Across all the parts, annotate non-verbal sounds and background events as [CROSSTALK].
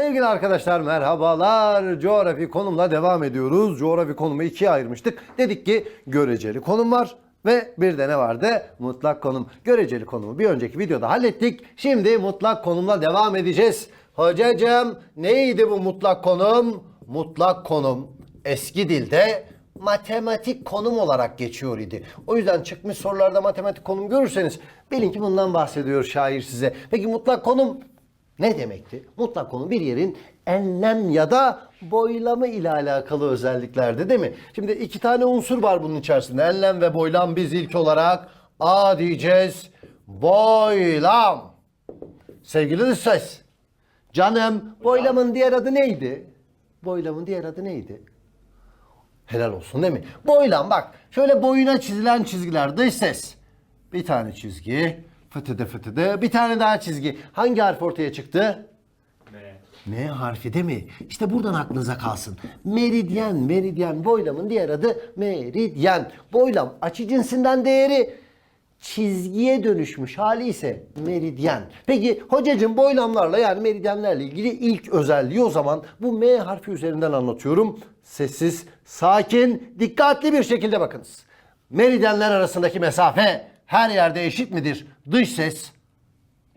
Sevgili arkadaşlar merhabalar. Coğrafi konumla devam ediyoruz. Coğrafi konumu ikiye ayırmıştık. Dedik ki göreceli konum var ve bir de ne vardı? Mutlak konum. Göreceli konumu bir önceki videoda hallettik. Şimdi mutlak konumla devam edeceğiz. Hocacığım neydi bu mutlak konum? Mutlak konum eski dilde matematik konum olarak geçiyor idi. O yüzden çıkmış sorularda matematik konum görürseniz bilin ki bundan bahsediyor şair size. Peki mutlak konum ne demekti? Mutlak konu bir yerin enlem ya da boylamı ile alakalı özelliklerdi değil mi? Şimdi iki tane unsur var bunun içerisinde. Enlem ve boylam biz ilk olarak A diyeceğiz. Boylam. Sevgili ses. Canım boylamın diğer adı neydi? Boylamın diğer adı neydi? Helal olsun değil mi? Boylam bak. Şöyle boyuna çizilen çizgiler dış ses. Bir tane çizgi. Fıtıdı fıtıdı. Bir tane daha çizgi. Hangi harf ortaya çıktı? M. M harfi değil mi? İşte buradan aklınıza kalsın. Meridyen, meridyen boylamın diğer adı meridyen. Boylam açı cinsinden değeri çizgiye dönüşmüş hali ise meridyen. Peki hocacığım boylamlarla yani meridyenlerle ilgili ilk özelliği o zaman bu M harfi üzerinden anlatıyorum. Sessiz, sakin, dikkatli bir şekilde bakınız. Meridyenler arasındaki mesafe her yerde eşit midir? Dış ses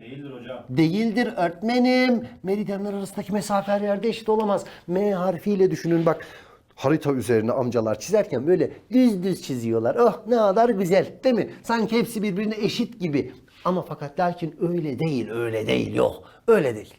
Değildir hocam. Değildir öğretmenim. Meridyenler arasındaki mesafe her yerde eşit olamaz. M harfiyle düşünün bak. Harita üzerine amcalar çizerken böyle düz düz çiziyorlar. Oh ne kadar güzel değil mi? Sanki hepsi birbirine eşit gibi. Ama fakat lakin öyle değil, öyle değil. Yok, öyle değil.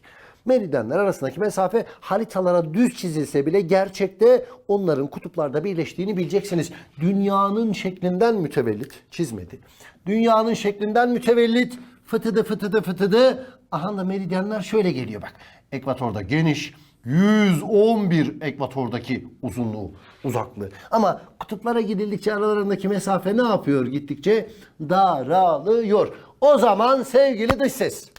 Meridyenler arasındaki mesafe haritalara düz çizilse bile gerçekte onların kutuplarda birleştiğini bileceksiniz. Dünyanın şeklinden mütevellit çizmedi. Dünyanın şeklinden mütevellit fıtıdı fıtıdı fıtıdı. Aha da meridyenler şöyle geliyor bak. Ekvatorda geniş 111 ekvatordaki uzunluğu, uzaklığı. Ama kutuplara gidildikçe aralarındaki mesafe ne yapıyor gittikçe? Daralıyor. O zaman sevgili dış ses.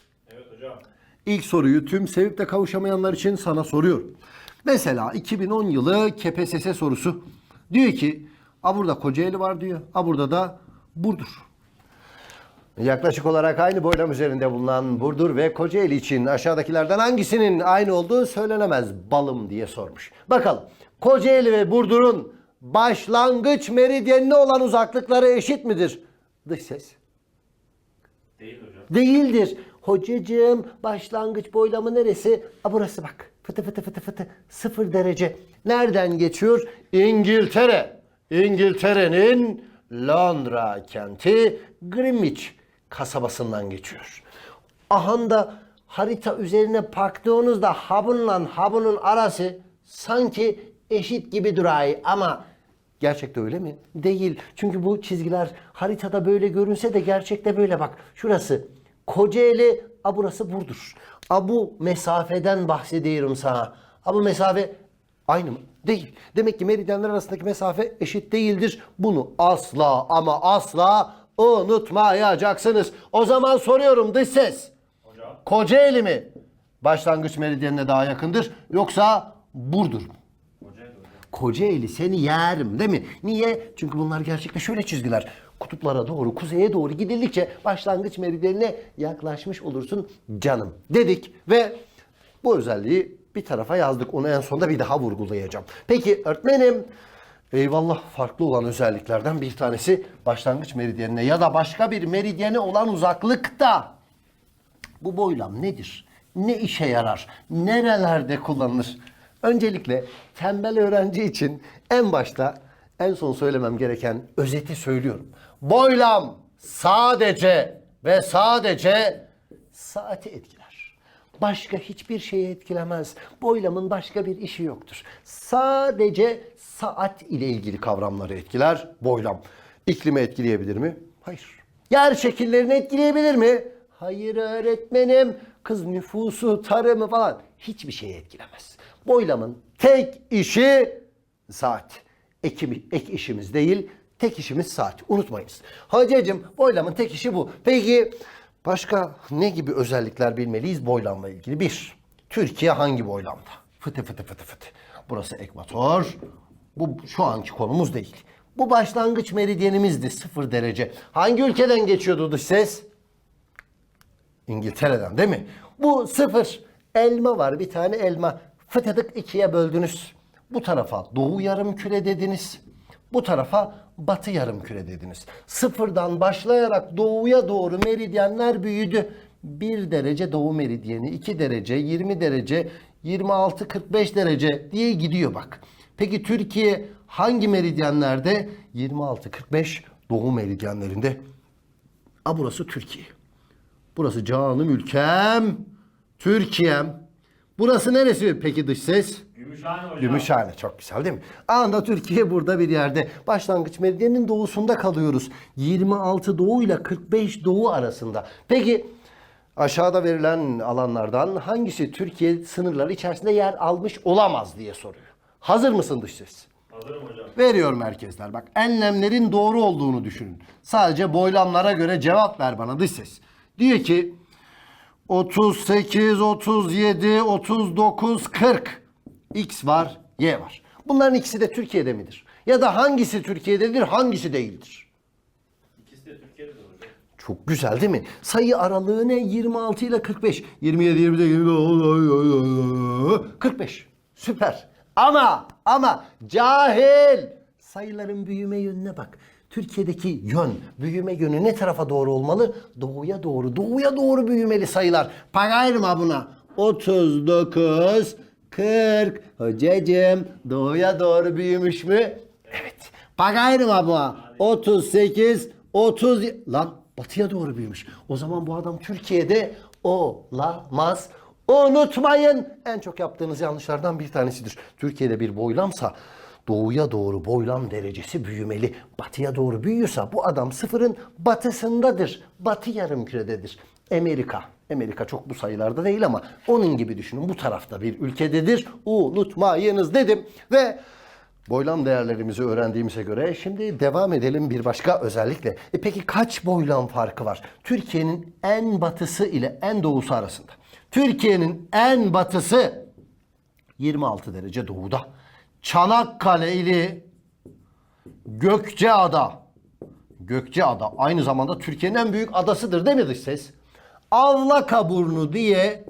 İlk soruyu tüm sevip de kavuşamayanlar için sana soruyorum. Mesela 2010 yılı KPSS sorusu. Diyor ki, a burada Kocaeli var diyor, a burada da Burdur. Yaklaşık olarak aynı boylam üzerinde bulunan Burdur ve Kocaeli için aşağıdakilerden hangisinin aynı olduğu söylenemez balım diye sormuş. Bakalım Kocaeli ve Burdur'un başlangıç meridyenine olan uzaklıkları eşit midir? Dış ses. Değil hocam. Değildir. Hocacığım başlangıç boylamı neresi? A burası bak. Fıtı fıtı fıtı fıtı. Sıfır derece. Nereden geçiyor? İngiltere. İngiltere'nin Londra kenti Greenwich kasabasından geçiyor. Ahanda harita üzerine baktığınızda habunla habunun arası sanki eşit gibi duray ama Gerçekte öyle mi? Değil. Çünkü bu çizgiler haritada böyle görünse de gerçekte böyle bak. Şurası Kocaeli, a burası Burdur. A bu mesafeden bahsediyorum sana. A bu mesafe aynı mı? Değil. Demek ki meridyenler arasındaki mesafe eşit değildir. Bunu asla ama asla unutmayacaksınız. O zaman soruyorum dış ses. Hocam. Kocaeli mi? Başlangıç meridyenine daha yakındır. Yoksa Burdur mu? Kocaeli seni yerim değil mi? Niye? Çünkü bunlar gerçekten şöyle çizgiler. Kutuplara doğru, kuzeye doğru gidildikçe başlangıç meridyenine yaklaşmış olursun canım dedik ve bu özelliği bir tarafa yazdık. Onu en sonda bir daha vurgulayacağım. Peki öğretmenim eyvallah farklı olan özelliklerden bir tanesi başlangıç meridyenine ya da başka bir meridyene olan uzaklıkta. Bu boylam nedir? Ne işe yarar? Nerelerde kullanılır? Öncelikle tembel öğrenci için en başta en son söylemem gereken özeti söylüyorum. Boylam sadece ve sadece saati etkiler. Başka hiçbir şeyi etkilemez. Boylamın başka bir işi yoktur. Sadece saat ile ilgili kavramları etkiler boylam. İklimi etkileyebilir mi? Hayır. Yer şekillerini etkileyebilir mi? Hayır öğretmenim. Kız nüfusu, tarımı falan hiçbir şeyi etkilemez. Boylamın tek işi saat. Ek, ek işimiz değil, tek işimiz saat. Unutmayınız. Hocacığım boylamın tek işi bu. Peki başka ne gibi özellikler bilmeliyiz boylamla ilgili? Bir, Türkiye hangi boylamda? Fıtı fıtı fıtı fıtı. Burası ekvator. Bu şu anki konumuz değil. Bu başlangıç meridyenimizdi sıfır derece. Hangi ülkeden geçiyordu dış ses? İngiltere'den değil mi? Bu sıfır elma var bir tane elma. Fıtıdık ikiye böldünüz. Bu tarafa doğu yarım küre dediniz. Bu tarafa batı yarım küre dediniz. Sıfırdan başlayarak doğuya doğru meridyenler büyüdü. 1 derece doğu meridyeni, 2 derece, 20 derece, 26-45 derece diye gidiyor bak. Peki Türkiye hangi meridyenlerde? 26-45 doğu meridyenlerinde. A burası Türkiye. Burası canım ülkem. Türkiye'm. Burası neresi peki dış ses? Gümüşhane hocam. Gümüşhane çok güzel değil mi? Anda Türkiye burada bir yerde. Başlangıç meridyenin doğusunda kalıyoruz. 26 doğu ile 45 doğu arasında. Peki aşağıda verilen alanlardan hangisi Türkiye sınırları içerisinde yer almış olamaz diye soruyor. Hazır mısın dış ses? Hazırım hocam. Veriyor merkezler. Bak enlemlerin doğru olduğunu düşünün. Sadece boylamlara göre cevap ver bana dış ses. Diyor ki 38, 37, 39, 40. X var, Y var. Bunların ikisi de Türkiye'de midir? Ya da hangisi Türkiye'dedir, hangisi değildir? İkisi de Türkiye'de hocam. Çok güzel değil mi? Sayı aralığı ne? 26 ile 45. 27, 27, 27, 45. Süper. Ama ama cahil. Sayıların büyüme yönüne bak. Türkiye'deki yön, büyüme yönü ne tarafa doğru olmalı? Doğuya doğru, doğuya doğru büyümeli sayılar. Pagayırma buna. 39, 40. Hocacığım doğuya doğru büyümüş mü? Evet. Pagayırma buna. 38, 30. Lan batıya doğru büyümüş. O zaman bu adam Türkiye'de olamaz. Unutmayın en çok yaptığınız yanlışlardan bir tanesidir. Türkiye'de bir boylamsa doğuya doğru boylam derecesi büyümeli. Batıya doğru büyüyorsa bu adam sıfırın batısındadır. Batı yarımkürededir. Amerika. Amerika çok bu sayılarda değil ama onun gibi düşünün. Bu tarafta bir ülkededir. Unutmayınız dedim. Ve Boylam değerlerimizi öğrendiğimize göre şimdi devam edelim bir başka özellikle. E peki kaç boylam farkı var? Türkiye'nin en batısı ile en doğusu arasında. Türkiye'nin en batısı 26 derece doğuda. Çanakkale ili Gökçeada. Gökçeada aynı zamanda Türkiye'nin en büyük adasıdır değil mi dış ses? Avlakaburnu diye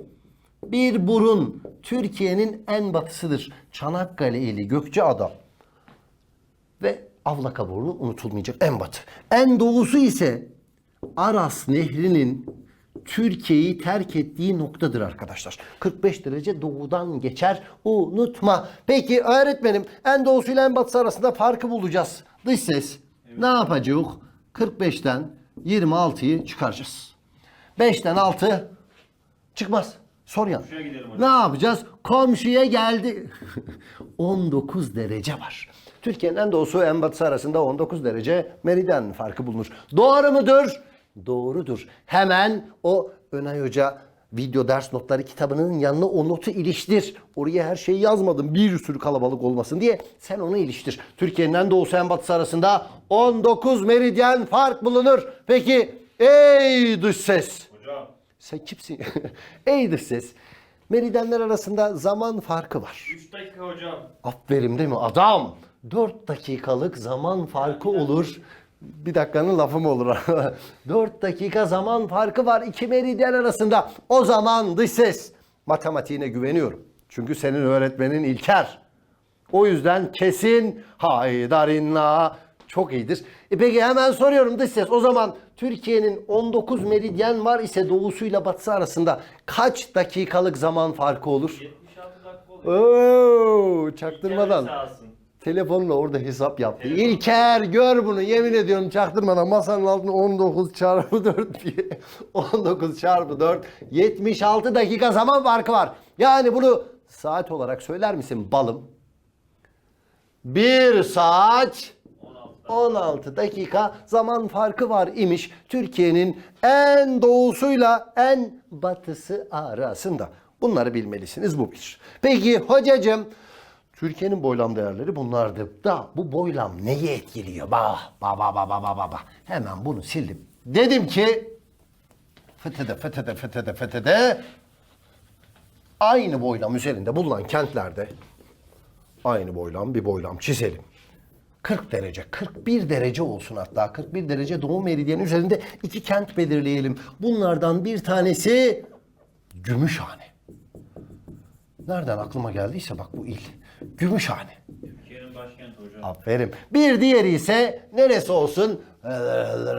bir burun Türkiye'nin en batısıdır. Çanakkale ili Gökçeada ve Avlakaburnu unutulmayacak en batı. En doğusu ise Aras Nehri'nin Türkiye'yi terk ettiği noktadır arkadaşlar. 45 derece doğudan geçer. Unutma. Peki öğretmenim en doğusuyla en batısı arasında farkı bulacağız. Dış ses. Ne yapacağız? 45'ten 26'yı çıkaracağız. 5'ten 6 çıkmaz. Sor hocam. Ne yapacağız? Komşuya geldi. [LAUGHS] 19 derece var. Türkiye'nin en doğusu en batısı arasında 19 derece meridyen farkı bulunur. Doğru mudur? Doğrudur. Hemen o Önay Hoca video ders notları kitabının yanına o notu iliştir. Oraya her şeyi yazmadım bir sürü kalabalık olmasın diye. Sen onu iliştir. Türkiye'nin en doğusu en batısı arasında 19 meridyen fark bulunur. Peki ey dış ses. Hocam. Sen kimsin? [LAUGHS] Ey dış ses. Meridyenler arasında zaman farkı var. 3 dakika hocam. Aferin değil mi adam? 4 dakikalık zaman farkı olur. Bir dakikanın lafı mı olur? [LAUGHS] 4 dakika zaman farkı var iki meridyen arasında. O zaman dış ses. Matematiğine güveniyorum. Çünkü senin öğretmenin İlker. O yüzden kesin haydarinla çok iyidir. E peki hemen soruyorum dış ses. O zaman Türkiye'nin 19 meridyen var ise doğusuyla batısı arasında kaç dakikalık zaman farkı olur? 76 dakika oluyor. Oo, çaktırmadan. Telefonla orada hesap yaptı. İlker gör bunu yemin ediyorum çaktırmadan masanın altına 19 çarpı [LAUGHS] 4 diye. 19 çarpı 4 76 dakika zaman farkı var. Yani bunu saat olarak söyler misin balım? 1 saat 16. 16 dakika zaman farkı var imiş Türkiye'nin en doğusuyla en batısı arasında. Bunları bilmelisiniz bu bir. Peki hocacığım Türkiye'nin boylam değerleri bunlardı. Da bu boylam neyi etkiliyor? Bah, bah, bah, bah, bah, bah, bah. Hemen bunu sildim. Dedim ki fethede, fethede, fethede, fethede aynı boylam üzerinde bulunan kentlerde aynı boylam bir boylam çizelim. 40 derece, 41 derece olsun hatta. 41 derece doğu meridyen üzerinde iki kent belirleyelim. Bunlardan bir tanesi Gümüşhane. nereden aklıma geldiyse bak bu il. Gümüşhane. Türkiye'nin başkenti hocam. Aferin. Bir diğeri ise neresi olsun?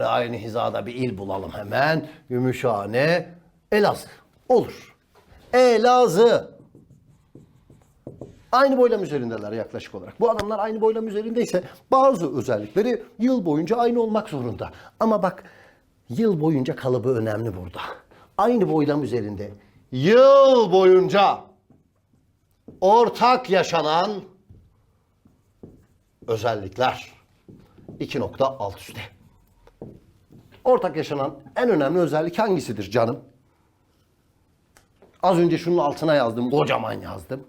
Aynı hizada bir il bulalım hemen. Gümüşhane, Elazığ. Olur. Elazığ. Aynı boylam üzerindeler yaklaşık olarak. Bu adamlar aynı boylam üzerindeyse bazı özellikleri yıl boyunca aynı olmak zorunda. Ama bak yıl boyunca kalıbı önemli burada. Aynı boylam üzerinde yıl boyunca ortak yaşanan özellikler 2 nokta alt üstte. Ortak yaşanan en önemli özellik hangisidir canım? Az önce şunun altına yazdım, kocaman yazdım.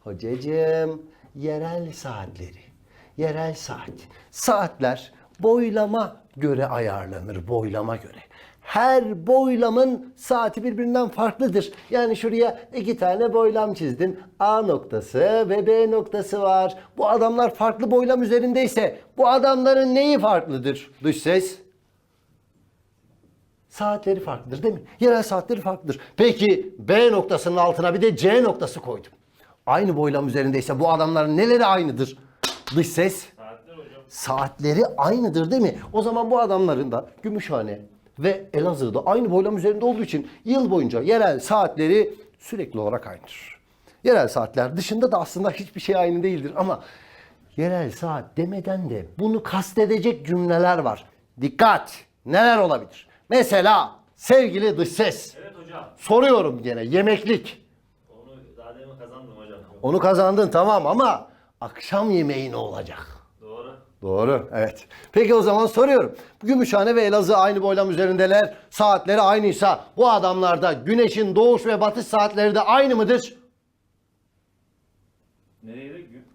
Hocacığım, yerel saatleri. Yerel saat. Saatler boylama göre ayarlanır, boylama göre. Her boylamın saati birbirinden farklıdır. Yani şuraya iki tane boylam çizdim. A noktası ve B noktası var. Bu adamlar farklı boylam üzerindeyse bu adamların neyi farklıdır? Dış ses. Saatleri farklıdır değil mi? Yerel saatleri farklıdır. Peki B noktasının altına bir de C noktası koydum. Aynı boylam üzerindeyse bu adamların neleri aynıdır? Dış ses saatleri aynıdır değil mi? O zaman bu adamların da Gümüşhane ve Elazığ'da aynı boylam üzerinde olduğu için yıl boyunca yerel saatleri sürekli olarak aynıdır. Yerel saatler dışında da aslında hiçbir şey aynı değildir ama yerel saat demeden de bunu kastedecek cümleler var. Dikkat! Neler olabilir? Mesela sevgili dış ses. Evet hocam. Soruyorum gene yemeklik. Onu daha demin kazandım hocam. Onu kazandın tamam ama akşam yemeği ne olacak? Doğru. Evet. Peki o zaman soruyorum. Gümüşhane ve Elazığ aynı boylam üzerindeler. Saatleri aynıysa bu adamlarda güneşin doğuş ve batış saatleri de aynı mıdır?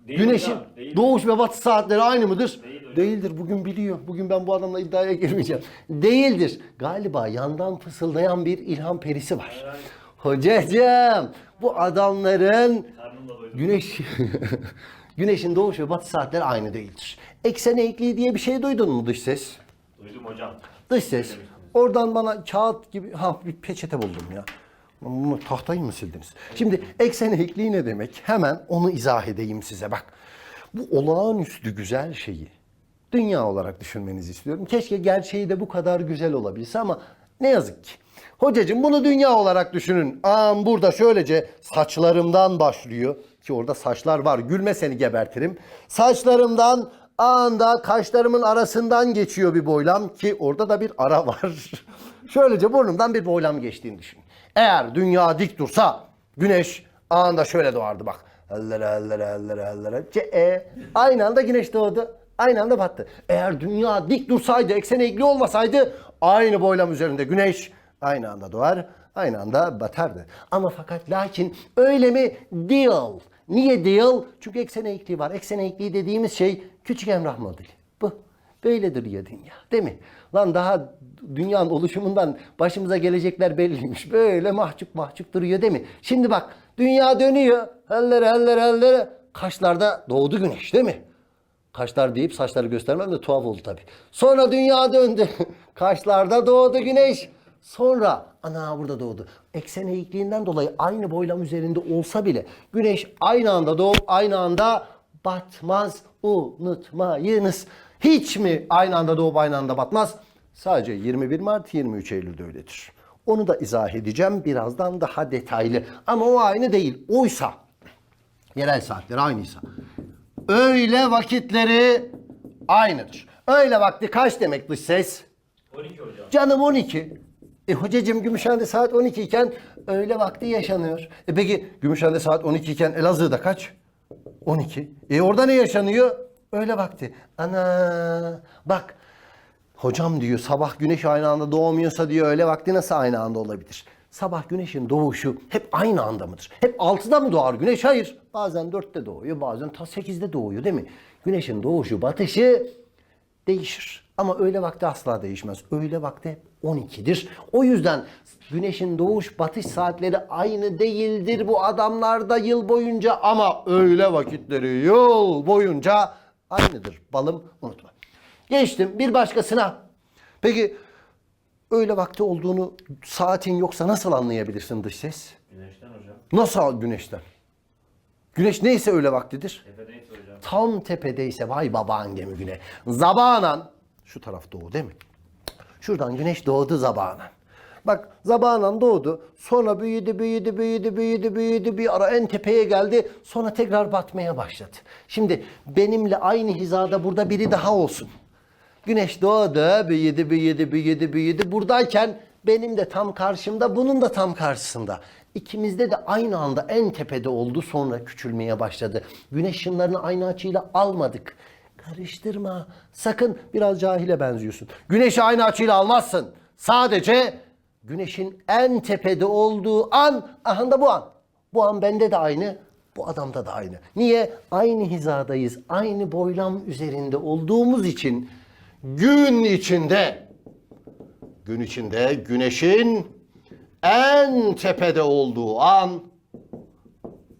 Değil Güneşin. Değil. doğuş ve batış saatleri aynı mıdır? Değil. Değildir. Bugün biliyor. Bugün ben bu adamla iddiaya girmeyeceğim. Değildir. Galiba yandan fısıldayan bir ilham perisi var. Hayır. Hocacığım bu adamların. Güneş [LAUGHS] Güneşin doğuş ve batış saatleri aynı değildir. Eksen eğikliği diye bir şey duydun mu dış ses? Duydum hocam. Dış ses. Oradan bana kağıt gibi ha bir peçete buldum ya. Bunu tahtayı mı sildiniz? Şimdi eksen eğikliği ne demek? Hemen onu izah edeyim size bak. Bu olağanüstü güzel şeyi dünya olarak düşünmenizi istiyorum. Keşke gerçeği de bu kadar güzel olabilse ama ne yazık ki. Hocacığım bunu dünya olarak düşünün. Aa, burada şöylece saçlarımdan başlıyor. Ki orada saçlar var. Gülme seni gebertirim. Saçlarımdan anda kaşlarımın arasından geçiyor bir boylam ki orada da bir ara var. [LAUGHS] şöylece burnumdan bir boylam geçtiğini düşün. Eğer dünya dik dursa güneş anında şöyle doğardı bak. Ellere ellere ellere ellere. Ce e. Aynı anda güneş doğdu. Aynı anda battı. Eğer dünya dik dursaydı, eksene eğikli olmasaydı aynı boylam üzerinde güneş aynı anda doğar, aynı anda batardı. Ama fakat lakin öyle mi? Değil. Niye değil? Çünkü eksen eğikliği var. Eksen eğikliği dediğimiz şey küçük emrah modeli. Bu. Böyledir ya dünya. Değil mi? Lan daha dünyanın oluşumundan başımıza gelecekler belliymiş. Böyle mahcup mahcup duruyor değil mi? Şimdi bak dünya dönüyor. Hellere hellere hellere. Kaşlarda doğdu güneş değil mi? Kaşlar deyip saçları göstermem de tuhaf oldu tabii. Sonra dünya döndü. [LAUGHS] Kaşlarda doğdu güneş. Sonra ana burada doğdu. Eksen eğikliğinden dolayı aynı boylam üzerinde olsa bile güneş aynı anda doğup aynı anda batmaz. Unutmayınız. Hiç mi aynı anda doğup aynı anda batmaz? Sadece 21 Mart 23 Eylül'de öyledir. Onu da izah edeceğim birazdan daha detaylı. Ama o aynı değil. Oysa yerel saatler aynıysa öğle vakitleri aynıdır. Öğle vakti kaç demek dış ses? 12 hocam. Canım 12. E hocacığım Gümüşhane'de saat 12 iken öğle vakti yaşanıyor. E peki Gümüşhane'de saat 12 iken Elazığ'da kaç? 12. E orada ne yaşanıyor? Öğle vakti. Ana bak hocam diyor sabah güneş aynı anda doğmuyorsa diyor öğle vakti nasıl aynı anda olabilir? Sabah güneşin doğuşu hep aynı anda mıdır? Hep 6'da mı doğar güneş? Hayır. Bazen 4'te doğuyor bazen ta 8'de doğuyor değil mi? Güneşin doğuşu batışı değişir. Ama öğle vakti asla değişmez. Öğle vakti hep 12'dir. O yüzden güneşin doğuş batış saatleri aynı değildir bu adamlarda yıl boyunca ama öğle vakitleri yıl boyunca aynıdır. Balım unutma. Geçtim bir başkasına. Peki öğle vakti olduğunu saatin yoksa nasıl anlayabilirsin dış ses? Güneşten hocam. Nasıl güneşten? Güneş neyse öyle vaktidir. Tepedeyse hocam. Tam tepedeyse vay babaan gemi güne. Zabanan şu taraf doğu değil mi? Şuradan güneş doğdu zabanan. Bak zabanan doğdu. Sonra büyüdü, büyüdü, büyüdü, büyüdü, büyüdü. Bir ara en tepeye geldi. Sonra tekrar batmaya başladı. Şimdi benimle aynı hizada burada biri daha olsun. Güneş doğdu, büyüdü, büyüdü, büyüdü, büyüdü. Buradayken benim de tam karşımda, bunun da tam karşısında. İkimizde de aynı anda en tepede oldu, sonra küçülmeye başladı. Güneş ışınlarını aynı açıyla almadık. Karıştırma. Sakın biraz cahile benziyorsun. Güneşi aynı açıyla almazsın. Sadece güneşin en tepede olduğu an, aha da bu an. Bu an bende de aynı, bu adamda da aynı. Niye? Aynı hizadayız, aynı boylam üzerinde olduğumuz için gün içinde, gün içinde güneşin en tepede olduğu an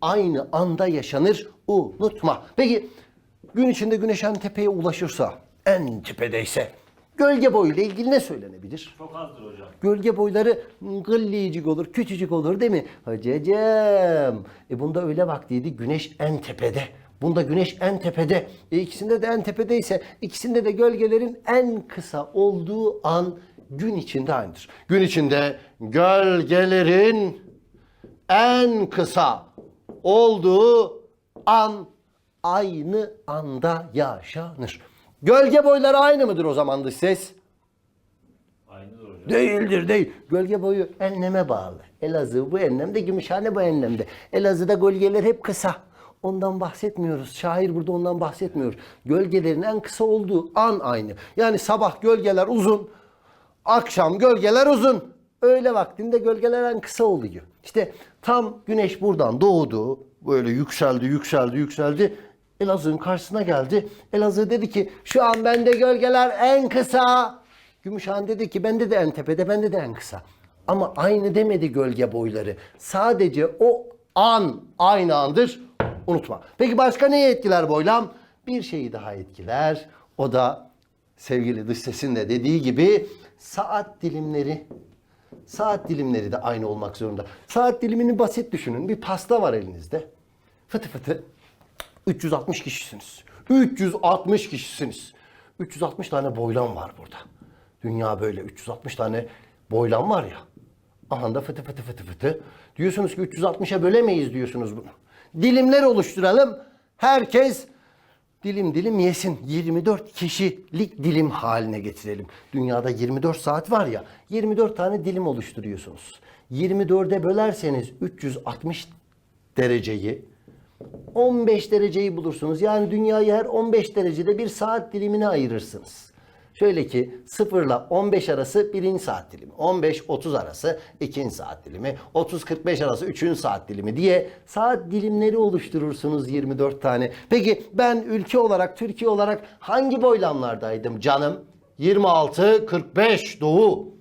aynı anda yaşanır. Unutma. Peki gün içinde güneş en tepeye ulaşırsa, en tepedeyse gölge boyuyla ilgili ne söylenebilir? Çok azdır hocam. Gölge boyları gıllicik olur, küçücük olur değil mi? Hacıcığım. E bunda öyle vaktiydi güneş en tepede. Bunda güneş en tepede. E ikisinde de en tepedeyse ikisinde de gölgelerin en kısa olduğu an gün içinde aynıdır. Gün içinde gölgelerin en kısa olduğu an aynı anda yaşanır. Gölge boyları aynı mıdır o zaman dış ses? Aynıdır hocam. Değildir değil. Gölge boyu enleme bağlı. Elazığ bu enlemde, Gümüşhane bu enlemde. Elazığ'da gölgeler hep kısa. Ondan bahsetmiyoruz. Şair burada ondan bahsetmiyor. Gölgelerin en kısa olduğu an aynı. Yani sabah gölgeler uzun, akşam gölgeler uzun. Öğle vaktinde gölgeler en kısa oluyor. İşte tam güneş buradan doğdu. Böyle yükseldi, yükseldi, yükseldi. Elazığ'ın karşısına geldi. Elazığ dedi ki şu an bende gölgeler en kısa. Gümüşhane dedi ki bende de en tepede, bende de en kısa. Ama aynı demedi gölge boyları. Sadece o an aynı andır. Unutma. Peki başka neyi etkiler boylam? Bir şeyi daha etkiler. O da sevgili dış sesin de dediği gibi saat dilimleri. Saat dilimleri de aynı olmak zorunda. Saat dilimini basit düşünün. Bir pasta var elinizde. Fıtı fıtı. 360 kişisiniz. 360 kişisiniz. 360 tane boylam var burada. Dünya böyle 360 tane boylam var ya. Aha da fıtı fıtı fıtı fıtı. Diyorsunuz ki 360'a bölemeyiz diyorsunuz bunu. Dilimler oluşturalım. Herkes dilim dilim yesin. 24 kişilik dilim haline getirelim. Dünyada 24 saat var ya. 24 tane dilim oluşturuyorsunuz. 24'e bölerseniz 360 dereceyi 15 dereceyi bulursunuz. Yani dünyayı her 15 derecede bir saat dilimine ayırırsınız. Şöyle ki 0 ile 15 arası birinci saat dilimi, 15-30 arası ikinci saat dilimi, 30-45 arası üçüncü saat dilimi diye saat dilimleri oluşturursunuz 24 tane. Peki ben ülke olarak, Türkiye olarak hangi boylamlardaydım canım? 26-45 doğu.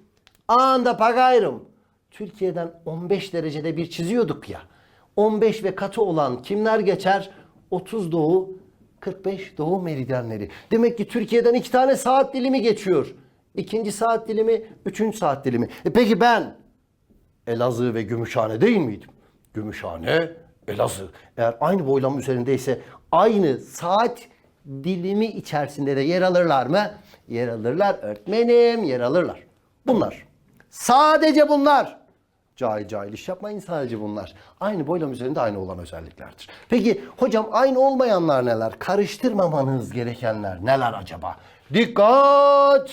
Anda pagayrım. Türkiye'den 15 derecede bir çiziyorduk ya. 15 ve katı olan kimler geçer? 30 doğu, 45 doğu meridyenleri. Demek ki Türkiye'den iki tane saat dilimi geçiyor. İkinci saat dilimi, üçüncü saat dilimi. E peki ben Elazığ ve Gümüşhane değil miydim? Gümüşhane, Elazığ. Eğer aynı boylam üzerindeyse aynı saat dilimi içerisinde de yer alırlar mı? Yer alırlar öğretmenim, yer alırlar. Bunlar. Sadece bunlar. Cahil cahil iş yapmayın sadece bunlar. Aynı boylam üzerinde aynı olan özelliklerdir. Peki hocam aynı olmayanlar neler? Karıştırmamanız gerekenler neler acaba? Dikkat!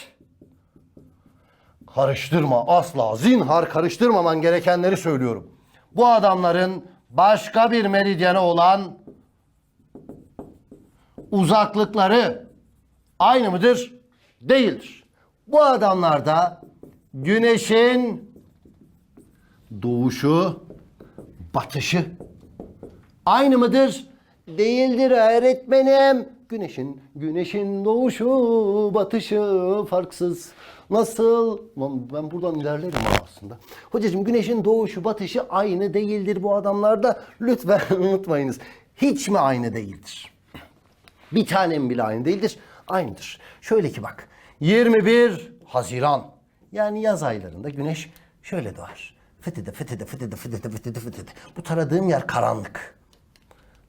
Karıştırma asla zinhar karıştırmaman gerekenleri söylüyorum. Bu adamların başka bir meridyene olan uzaklıkları aynı mıdır? Değildir. Bu adamlarda güneşin doğuşu, batışı aynı mıdır? Değildir öğretmenim. Güneşin, güneşin doğuşu, batışı farksız. Nasıl? Ben buradan ilerlerim aslında. Hocacığım güneşin doğuşu, batışı aynı değildir bu adamlarda. Lütfen [LAUGHS] unutmayınız. Hiç mi aynı değildir? Bir tanem bile aynı değildir. Aynıdır. Şöyle ki bak. 21 Haziran. Yani yaz aylarında güneş şöyle doğar. Fıtıdı fıtıdı fıtıdı fıtıdı fıtıdı fıtıdı. Bu taradığım yer karanlık.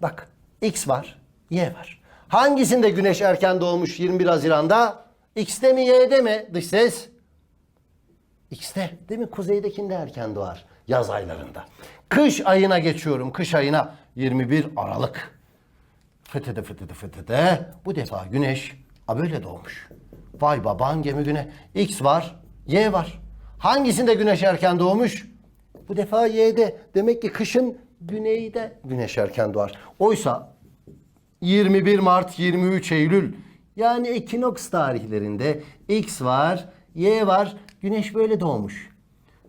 Bak X var, Y var. Hangisinde güneş erken doğmuş 21 Haziran'da? X'te mi Y'de mi? Dış ses. X'te değil mi? Kuzeydekinde erken doğar yaz aylarında. Kış ayına geçiyorum. Kış ayına 21 Aralık. Fıtıdı fıtıdı fıtıdı. Bu defa güneş a böyle doğmuş. Vay baban gemi güne. X var, Y var. Hangisinde güneş erken doğmuş? Bu defa Y'de. Demek ki kışın güneyde güneş erken doğar. Oysa 21 Mart 23 Eylül yani ekinoks tarihlerinde X var, Y var. Güneş böyle doğmuş.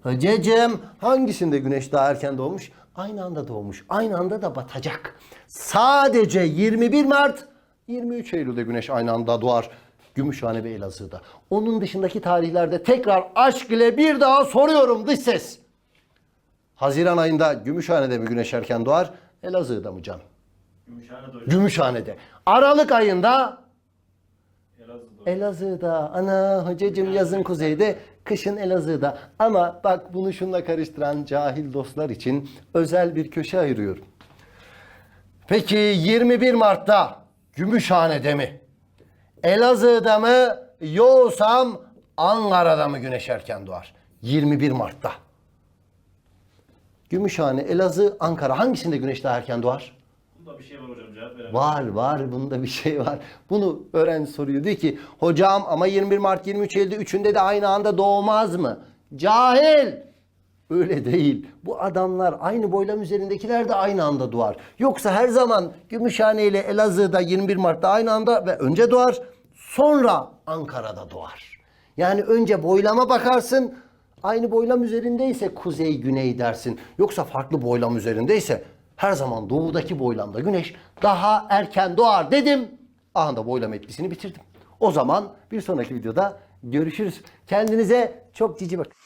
Hacıcığım hangisinde güneş daha erken doğmuş? Aynı anda doğmuş. Aynı anda da batacak. Sadece 21 Mart 23 Eylül'de güneş aynı anda doğar. Gümüşhane ve Elazığ'da. Onun dışındaki tarihlerde tekrar aşk ile bir daha soruyorum dış ses. Haziran ayında Gümüşhane'de mi güneş erken doğar? Elazığ'da mı can? Gümüşhane hocam. Gümüşhane'de. Aralık ayında Elazığ'da. Elazığ'da. Ana hocacığım yazın kuzeyde, kışın Elazığ'da. Ama bak bunu şunla karıştıran cahil dostlar için özel bir köşe ayırıyorum. Peki 21 Mart'ta Gümüşhane'de mi? Elazığ'da mı? Yoğsam Ankara'da mı güneş erken doğar? 21 Mart'ta. Gümüşhane, Elazığ, Ankara hangisinde güneş daha erken doğar? Bunda bir şey var hocam cevap veremedim. Var var bunda bir şey var. Bunu öğrenci soruyor. Diyor ki hocam ama 21 Mart 23 Eylül'de üçünde de aynı anda doğmaz mı? Cahil. Öyle değil. Bu adamlar aynı boylam üzerindekiler de aynı anda doğar. Yoksa her zaman Gümüşhane ile Elazığ'da 21 Mart'ta aynı anda ve önce doğar. Sonra Ankara'da doğar. Yani önce boylama bakarsın. Aynı boylam üzerindeyse kuzey güney dersin. Yoksa farklı boylam üzerindeyse her zaman doğudaki boylamda güneş daha erken doğar dedim. Anında boylam etkisini bitirdim. O zaman bir sonraki videoda görüşürüz. Kendinize çok cici bakın.